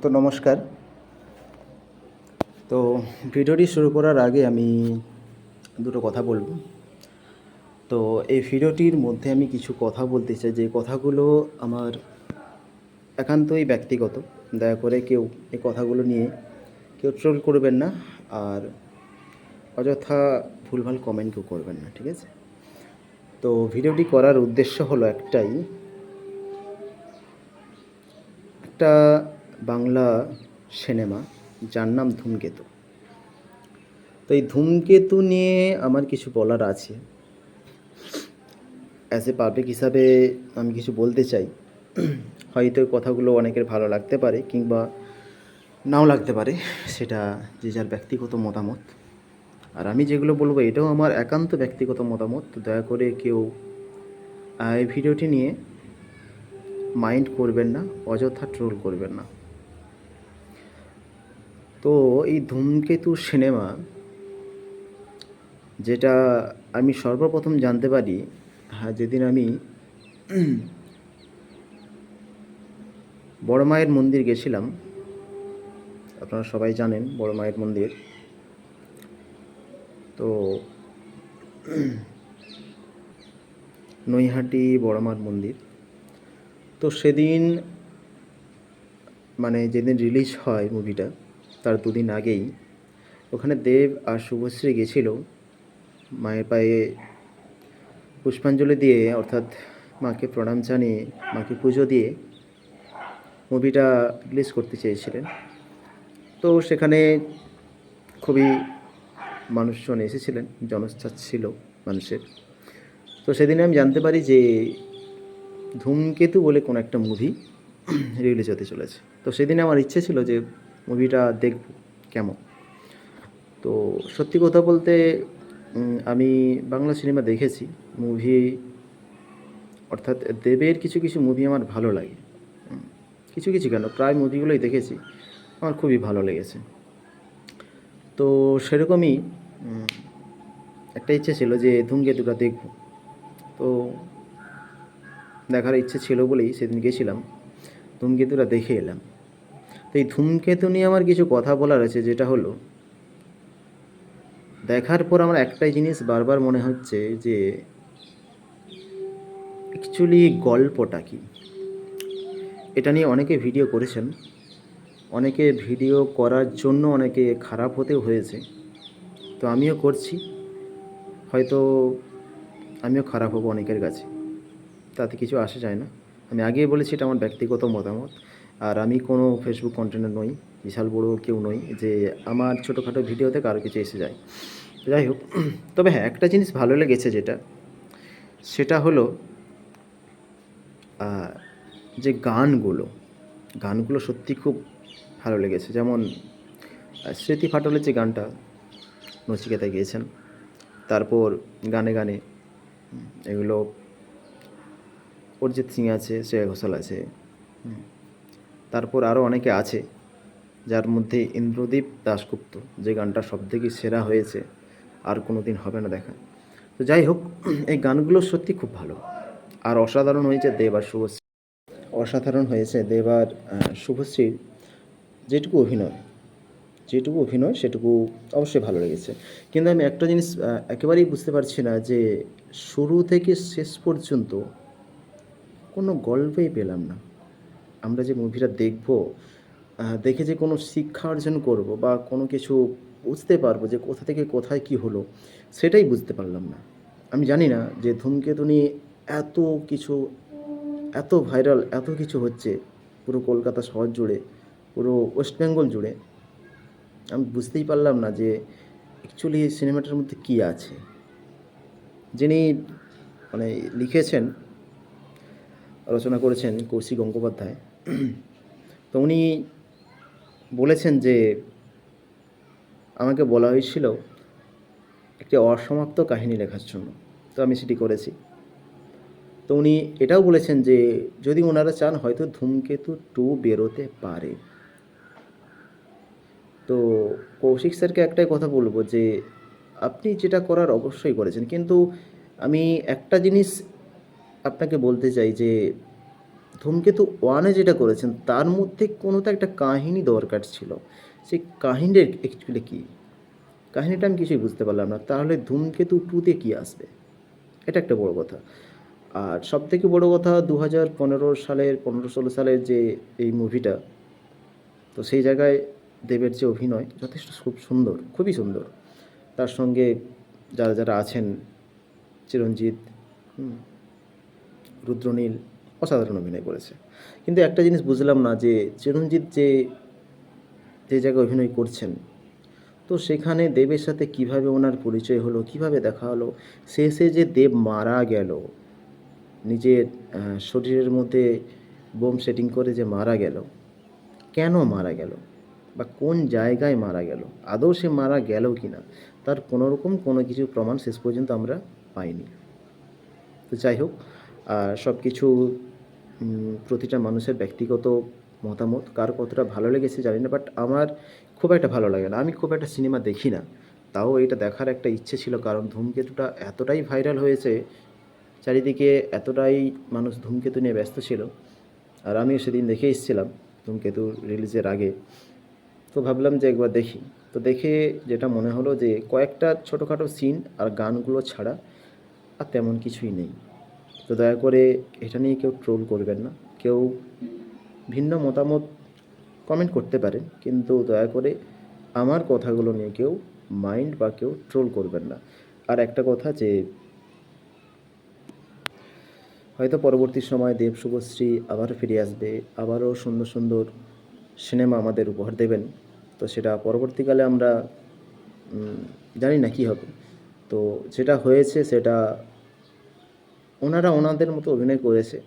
তো নমস্কার। তো ভিডিওটি শুরু করার আগে আমি দুটো কথা বলব। তো এই ভিডিওটির মধ্যে আমি কিছু কথা বলতে চাই, যে কথাগুলো আমার একান্তই ব্যক্তিগত। দয়া করে কেউ এই কথাগুলো নিয়ে কেউ ট্রোল করবেন না, আর অযথা ভুলভাল কমেন্ট কেউ করবেন না, ঠিক আছে? তো ভিডিওটি করার উদ্দেশ্য হলো একটাই, একটা বাংলা সিনেমা, যার নাম ধূমকেতু। তো এই ধূমকেতু নিয়ে আমার কিছু বলার আছে। অ্যাজ এ পাবলিক হিসাবে আমি কিছু বলতে চাই। হয়তো কথাগুলো অনেকের ভালো লাগতে পারে কিংবা নাও লাগতে পারে, সেটা যে যার ব্যক্তিগত মতামত। আর আমি যেগুলো বলব, এটাও আমার একান্ত ব্যক্তিগত মতামত। দয়া করে কেউ এই ভিডিওটি নিয়ে মাইন্ড করবেন না, অযথা ট্রোল করবেন না। তো এই ধূমকেতু সিনেমা, যেটা আমি সর্বপ্রথম জানতে পারি হ্যাঁ যেদিন আমি বড় মায়ের মন্দির গেছিলাম, আপনারা সবাই জানেন বড় মায়ের মন্দির। তো নৈহাটি বড় মার মন্দির। তো সেদিন মানে যেদিন রিলিজ হয় মুভিটা তার দুদিন আগেই ওখানে দেব আর শুভশ্রী গেছিল মায়ের পায়ে পুষ্পাঞ্জলি দিয়ে, অর্থাৎ মাকে প্রণাম জানিয়ে, মাকে পুজো দিয়ে মুভিটা রিলিজ করতে চেয়েছিলেন। তো সেখানে খুবই মানুষজন এসেছিলেন, জনস্থান ছিল মানুষের। তো সেদিনে আমি জানতে পারি যে ধূমকেতু বলে কোনো একটা মুভি রিলিজ হতে চলেছে। তো সেদিনে আমার ইচ্ছে ছিল যে মুভিটা দেখব, কেমন? তো সত্যি কথা বলতে আমি বাংলা সিনেমা দেখেছি। মুভি অর্থাৎ দেবের কিছু কিছু মুভি আমার ভালো লাগে। কিছু কিছু কেন, প্রায় মুভিগুলোই দেখেছি। আমার খুবই ভালো লেগেছে। তো সেরকমই একটা ইচ্ছে ছিল যে ধূমকেতুটা দেখব। তো দেখার ইচ্ছে ছিল বলেই সেদিন গেছিলাম। ধূমকেতুটা দেখে এলাম। তো এই ধূমকেতু নিয়ে আমার কিছু কথা বলার আছে, যেটা হলো, দেখার পর আমার একটাই জিনিস বারবার মনে হচ্ছে যে অ্যাকচুয়ালি গল্পটা কি? এটা নিয়ে অনেকে ভিডিও করেছেন, অনেকে ভিডিও করার জন্য অনেকে খারাপ হতেও হয়েছে, তো আমিও করছি, হয়তো আমিও খারাপ হব অনেকের কাছে, তাতে কিছু আসে যায় না। আমি আগেই বলেছি এটা আমার ব্যক্তিগত মতামত। আর আমি কোনো ফেসবুক কন্টেন্ট নই, বিশাল বড় কেউ নই, যে আমার ছোটোখাটো ভিডিওতে কারও কিছু এসে যায়। যাই হোক, তবে হ্যাঁ একটা জিনিস ভালো লেগেছে যেটা, সেটা হলো যে গানগুলো গানগুলো সত্যি খুব ভালো লেগেছে। যেমন স্মৃতি ফাটলের যে গানটা নচিকেতা গিয়েছেন, তারপর গানে গানে, এগুলো অরিজিৎ সিং আছে, শ্রেয়া ঘোষাল আছে তারপর আরও অনেকে আছে যার মধ্যে ইন্দ্রদীপ দাশগুপ্ত, যে গানটা সবথেকে সেরা হয়েছে, আর কোনো দিন হবে না দেখা। তো যাই হোক, এই গানগুলো সত্যি খুব ভালো। আর অসাধারণ হয়েছে দেব আর শুভশ্রী। অসাধারণ হয়েছে দেব আর শুভশ্রীর যেটুকু অভিনয়। যেটুকু অভিনয়, সেটুকু অবশ্যই ভালো লেগেছে। কিন্তু আমি একটা জিনিস একেবারেই বুঝতে পারছি না যে শুরু থেকে শেষ পর্যন্ত কোনো গল্পই পেলাম না। আমরা যে মুভিটা দেখব দেখে যে কোনো শিক্ষা অর্জন করব বা কোনো কিছু বুঝতে পারব যে কোথা থেকে কোথায় কি হলো, সেটাই বুঝতে পারলাম না। আমি জানি না যে ধূমকেতু নিয়ে এত কিছু, এত ভাইরাল, এত কিছু হচ্ছে পুরো কলকাতা শহর জুড়ে, পুরো ওয়েস্ট বেঙ্গল জুড়ে। আমি বুঝতেই পারলাম না যে অ্যাকচুয়ালি সিনেমাটার মধ্যে কী আছে। যিনি মানে লিখেছেন, রচনা করেছেন কৌশিক গঙ্গোপাধ্যায় তো উনি বলেছেন যে আমাকে বলা হয়েছিল একটি অসমাপ্ত কাহিনী লেখার জন্য। তো আমি সেটি করেছি। তো উনি এটাও বলেছেন যে যদি ওনারা চান হয়তো ধূমকেতু টু বেরোতে পারে। তো কৌশিক স্যারকে একটাই কথা বলব যে আপনি যেটা করার অবশ্যই করেছেন। কিন্তু আমি একটা জিনিস আপনাকে বলতে চাই যে ধূমকেতু ওয়ানে যেটা করেছেন, তার মধ্যে কোনো তো একটা কাহিনী দরকার ছিল। সেই কাহিনীর অ্যাকচুয়ালি কী? কাহিনীটা আমি কিছুই বুঝতে পারলাম না। তাহলে ধূমকেতু টুতে কী আসবে? এটা একটা বড় কথা। আর সব থেকে বড়ো কথা দু হাজার পনেরো সালের, পনেরো ষোলো সালের যে এই মুভিটা তো সেই জায়গায় দেবের যে অভিনয় যথেষ্ট খুব সুন্দর, খুবই সুন্দর। তার সঙ্গে যারা যারা আছেন, চিরঞ্জিত রুদ্রনীল অসাধারণ অভিনয় করেছে। কিন্তু একটা জিনিস বুঝলাম না যে চিরঞ্জিত যে যে জায়গায় অভিনয় করছেন, তো সেখানে দেবের সাথে কীভাবে ওনার পরিচয় হলো, কীভাবে দেখা হলো, শেষে যে দেব মারা গেল, নিজের শরীরের মধ্যে বোম সেটিং করে যে মারা গেল, কেন মারা গেল বা কোন জায়গায় মারা গেল, আদৌ সে মারা গেল কি না তার কোনোরকম কোনো কিছু প্রমাণ শেষ পর্যন্ত আমরা পাইনি। তো যাই হোক, আর সব কিছু প্রতিটা মানুষের ব্যক্তিগত মতামত, কার কতটা ভালো লেগেছে জানি না বাট আমার খুব একটা ভালো লাগে না। আমি খুব একটা সিনেমা দেখি না। তাও এটা দেখার একটা ইচ্ছে ছিল, কারণ ধূমকেতুটা এতটাই ভাইরাল হয়েছে, চারিদিকে এতটাই মানুষ ধূমকেতু নিয়ে ব্যস্ত ছিল। আর আমিও সেদিন দেখে এসেছিলাম ধূমকেতু রিলিজের আগে। তো ভাবলাম যে একবার দেখি। তো দেখে যেটা মনে হলো যে কয়েকটা ছোটোখাটো সিন আর গানগুলো ছাড়া আর তেমন কিছুই নেই। তো দয়া করে এটা নিয়ে কেউ ট্রোল করবেন না। কেউ ভিন্ন মতামত কমেন্ট করতে পারেন, কিন্তু দয়া করে আমার কথাগুলো নিয়ে কেউ মাইন্ড বা কেউ ট্রোল করবেন না। আর একটা কথা যে, হয়তো পরবর্তী সময় দেব শুভশ্রী আবার ফিরে আসবে, আবারও সুন্দর সুন্দর সিনেমা আমাদের উপহার দেবেন। তো সেটা পরবর্তীকালে আমরা জানি না কী হবে। তো যেটা হয়েছে সেটা ওনারা ওনাদের মতো অভিনয় করেছে।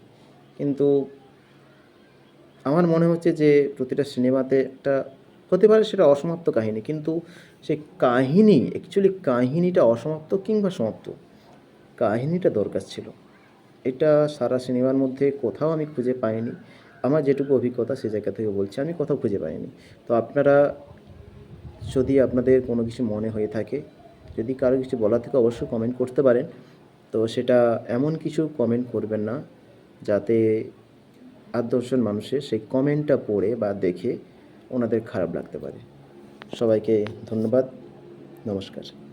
কিন্তু আমার মনে হচ্ছে যে প্রতিটা সিনেমাতে একটা হতে পারে সেটা অসমাপ্ত কাহিনী, কিন্তু সেই কাহিনী অ্যাকচুয়ালি কাহিনীটা অসমাপ্ত কিংবা সমাপ্ত, কাহিনীটা দরকার ছিল। এটা সারা সিনেমার মধ্যে কোথাও আমি খুঁজে পাইনি। আমার যেটুকু অভিজ্ঞতা সে জায়গা থেকে বলছি, আমি কোথাও খুঁজে পাইনি। তো আপনারা, যদি আপনাদের কোনো কিছু মনে হয়ে থাকে, যদি কারও কিছু বলার থেকে, অবশ্যই কমেন্ট করতে পারেন। তো সেটা এমন কিছু কমেন্ট করবেন না, যাতে আট দশজন মানুষের সেই কমেন্টটা পড়ে বা দেখে ওনাদের খারাপ লাগতে পারে। সবাইকে ধন্যবাদ, নমস্কার।